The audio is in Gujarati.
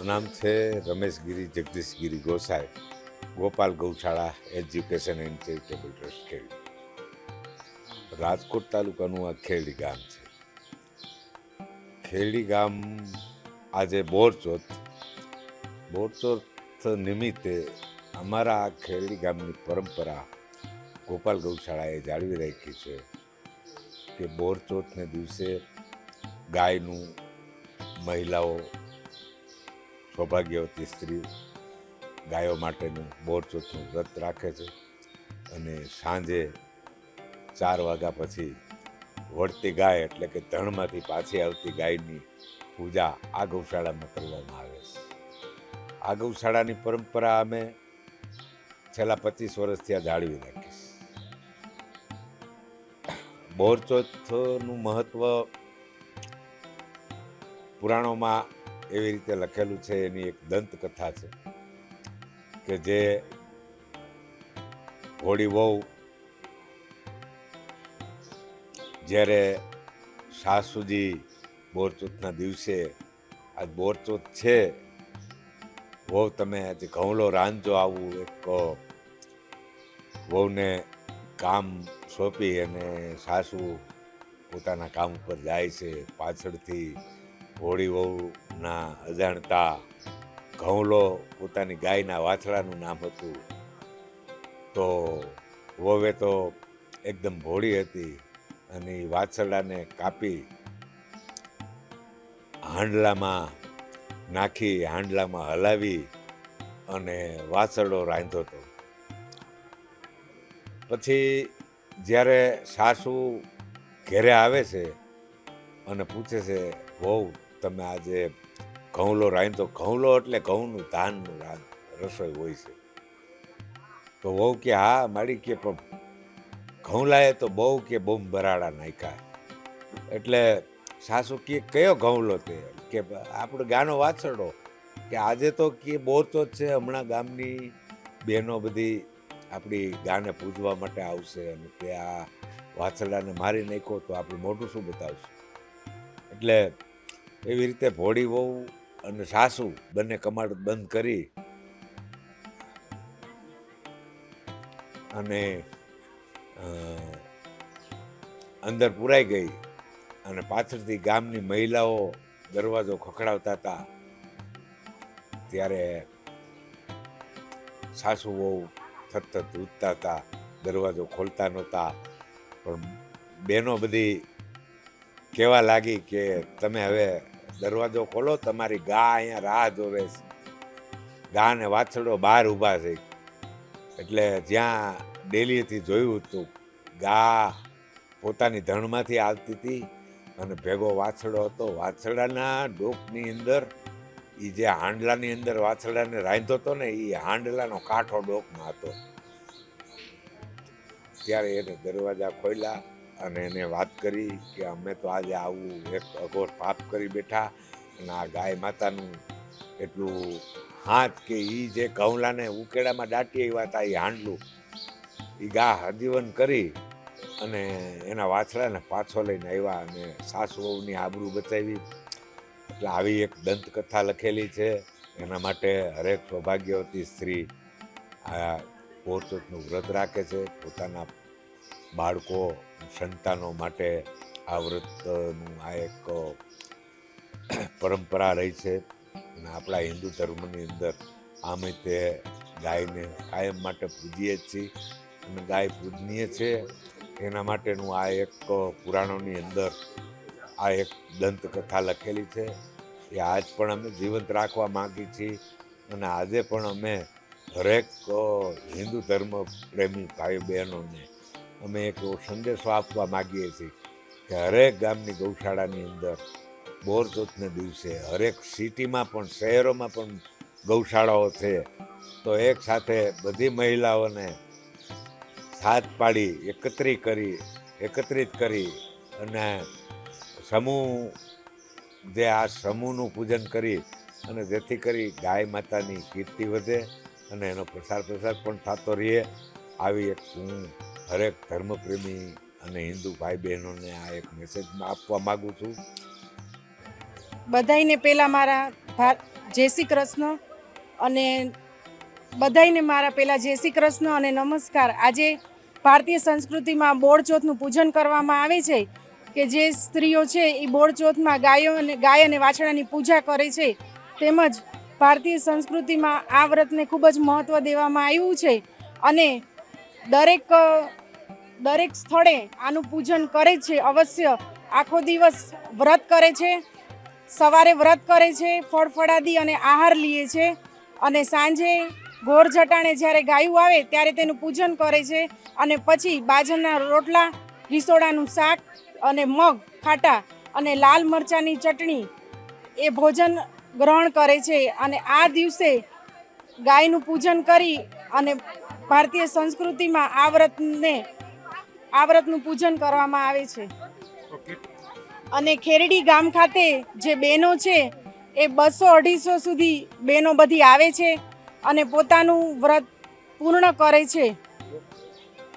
નામ છે રમેશગીરી જગદીશગીરી ગોસાઈ, ગોપાલ ગૌશાળા એજ્યુકેશન એન્ડ ચેરિટેબલ ટ્રસ્ટ ખેડી. રાજકોટ તાલુકાનું આ ખેડી ગામ છે. ખેડી ગામ આજે બોરચોથ. બોરચોથ નિમિત્તે અમારા આ ખેડી ગામની પરંપરા ગોપાલ ગૌશાળાએ જાળવી રાખી છે કે બોરચોથને દિવસે ગાયનું, મહિલાઓ સૌભાગ્યવતી સ્ત્રી ગાયો માટેનું બોરચોથનું વ્રત રાખે છે અને સાંજે ચાર વાગ્યા પછી વળતી ગાય એટલે કે ધણમાંથી પાછી આવતી ગાયની પૂજા આ ગૌશાળામાં કરવામાં આવે છે. આ ગૌશાળાની પરંપરા અમે છેલ્લા પચીસ વર્ષથી આ જાળવી રાખીશ બોરચોથનું મહત્વ પુરાણોમાં એવી રીતે લખેલું છે, એની એક દંતકથા છે કે જે હોળી વહુ જ્યારે સાસુજી બોરચોથના દિવસે આજ બોરચોથ છે, વહુ તમે આજે ઘઉંલો રાંધજો આવું એક વહુને કામ સોંપી અને સાસુ પોતાના કામ ઉપર જાય છે, પાછળથી હોળી વહુના અજાણતા ઘઉંલો પોતાની ગાયના વાછડાનું નામ હતું. તો વહુએ તો એકદમ ભોળી હતી અને એ વાછરડાને કાપી હાંડલામાં નાખી, હાંડલામાં હલાવી અને વાછરડો રાંધ્યો હતો. પછી જ્યારે સાસુ ઘેરે આવે છે અને પૂછે છે, વહુ તમે આજે ઘઉંલો રાંધો ઘઉંલો એટલે ઘઉંનું ધાનનું રસોઈ હોય છે. તો વહુ કે, હા, મારી કે, પણ ઘઉંલાએ તો બહુ કે, બોમ બરાડા નાખ્યા. એટલે સાસુ કે, કયો ઘઉંલો તે? કે આપણો ગાનો વાછરડો. કે, આજે તો કે, બોરચો જ છે, હમણાં ગામની બહેનો બધી આપણી ગાને પૂજવા માટે આવશે અને તે આ વાછરડાને મારી નાખ્યો, તો આપણું મોઢું શું બતાવશું? એટલે એવી રીતે ભોળી વહુ અને સાસુ બંને કમાડ બંધ કરી અને અંદર પુરાઈ ગઈ અને પાછળથી ગામની મહિલાઓ દરવાજો ખખડાવતા હતા. ત્યારે સાસુ વહુ થત ઉઠતા હતા, દરવાજો ખોલતા નહોતા. પણ બહેનો બધી કહેવા લાગી કે તમે હવે દરવાજો ખોલો, તમારી ગા અહીંયા રાહ જોવે છે. ગા ને વાછડો બહાર ઊભા છે. એટલે જ્યાં ડેલીથી જોયું હતું, ગા પોતાની ધણમાંથી આવતી હતી અને ભેગો વાછડો હતો. વાછડાના ડોકની અંદર એ જે હાંડલાની અંદર વાછડાને રાંધ્યો હતો ને એ હાંડલાનો કાંઠો ડોકમાં હતો. ત્યારે એને દરવાજા ખોલ્યા. અને એને વાત કરી કે અમે તો આજે આવું એક અઘોર પાપ કરી બેઠા અને આ ગાય માતાનું એટલું હાથ કે એ જે કૌલાને ઉકેડામાં દાટી આવ્યા હતા એ હાંડલું એ ગા હજીવન કરી અને એના વાછડાને પાછો લઈને આવ્યા અને સાસુ વહુની આબરૂ બચાવી. એટલે આવી એક દંતકથા લખેલી છે. એના માટે હરેક સૌભાગ્યવતી સ્ત્રી આ પોરચોથનું વ્રત રાખે છે. પોતાના બાળકો, સંતાનો માટે આ વ્રતનું આ એક પરંપરા રહી છે. અને આપણા હિન્દુ ધર્મની અંદર આમે તે ગાયને કાયમ માટે પૂજીએ છીએ. અને ગાય પૂજનીય છે. એના માટેનું આ એક પુરાણોની અંદર આ એક દંતકથા લખેલી છે. એ આજ પણ અમે જીવંત રાખવા માગીએ છીએ. અને આજે પણ અમે હરેક હિન્દુ ધર્મ પ્રેમી ભાઈ બહેનોને અમે એક સંદેશો આપવા માગીએ છીએ કે હરેક ગામની ગૌશાળાની અંદર બોરચોથને દિવસે હરેક સિટીમાં પણ, શહેરોમાં પણ ગૌશાળાઓ છે. તો એક સાથે બધી મહિલાઓને સાથ પાડી એકત્રિત કરી એકત્રિત કરી અને સમૂહ, જે આ સમૂહનું પૂજન કરી અને જેથી કરી ગાય માતાની કીર્તિ વધે અને એનો પ્રસાર પ્રસાર પણ થતો રહે. આવી એક હું હરેક ધર્મપ્રેમી અને હિન્દુ ભાઈ બહેનોને આ એક મેસેજ આપવા માગું છું. બધાયને પહેલાં મારા જય શ્રી કૃષ્ણ અને બધાયને મારા પહેલાં જય શ્રી કૃષ્ણ અને નમસ્કાર. આજે ભારતીય સંસ્કૃતિમાં બોળચોથનું પૂજન કરવામાં આવે છે કે જે સ્ત્રીઓ છે એ બોળચોથમાં ગાયો અને, ગાય અને વાછડાની પૂજા કરે છે. તેમજ ભારતીય સંસ્કૃતિમાં આ વ્રતને ખૂબ જ મહત્ત્વ દેવામાં આવ્યું છે. અને દરેક દરેક સ્થળે આનું પૂજન કરે છે, અવશ્ય. આખો દિવસ વ્રત કરે છે, સવારે વ્રત કરે છે ફળફળાદી અને આહાર લે છે અને સાંજે ઘોર જટાણે જ્યારે ગાયું આવે ત્યારે તેનું પૂજન કરે છે અને પછી બાજરના રોટલા, રીસોડાનું શાક અને મગ, ખાટા અને લાલ મરચાંની ચટણી એ ભોજન ગ્રહણ કરે છે અને આ દિવસે ગાયનું પૂજન કરી અને ભારતીય સંસ્કૃતિમાં આ વ્રતને આ વ્રતનું પૂજન કરવામાં આવે છે. અને ખેરડી ગામ ખાતે જે બહેનો છે એ બસો અઢીસો સુધી બહેનો બધી આવે છે અને પોતાનું વ્રત પૂર્ણ કરે છે.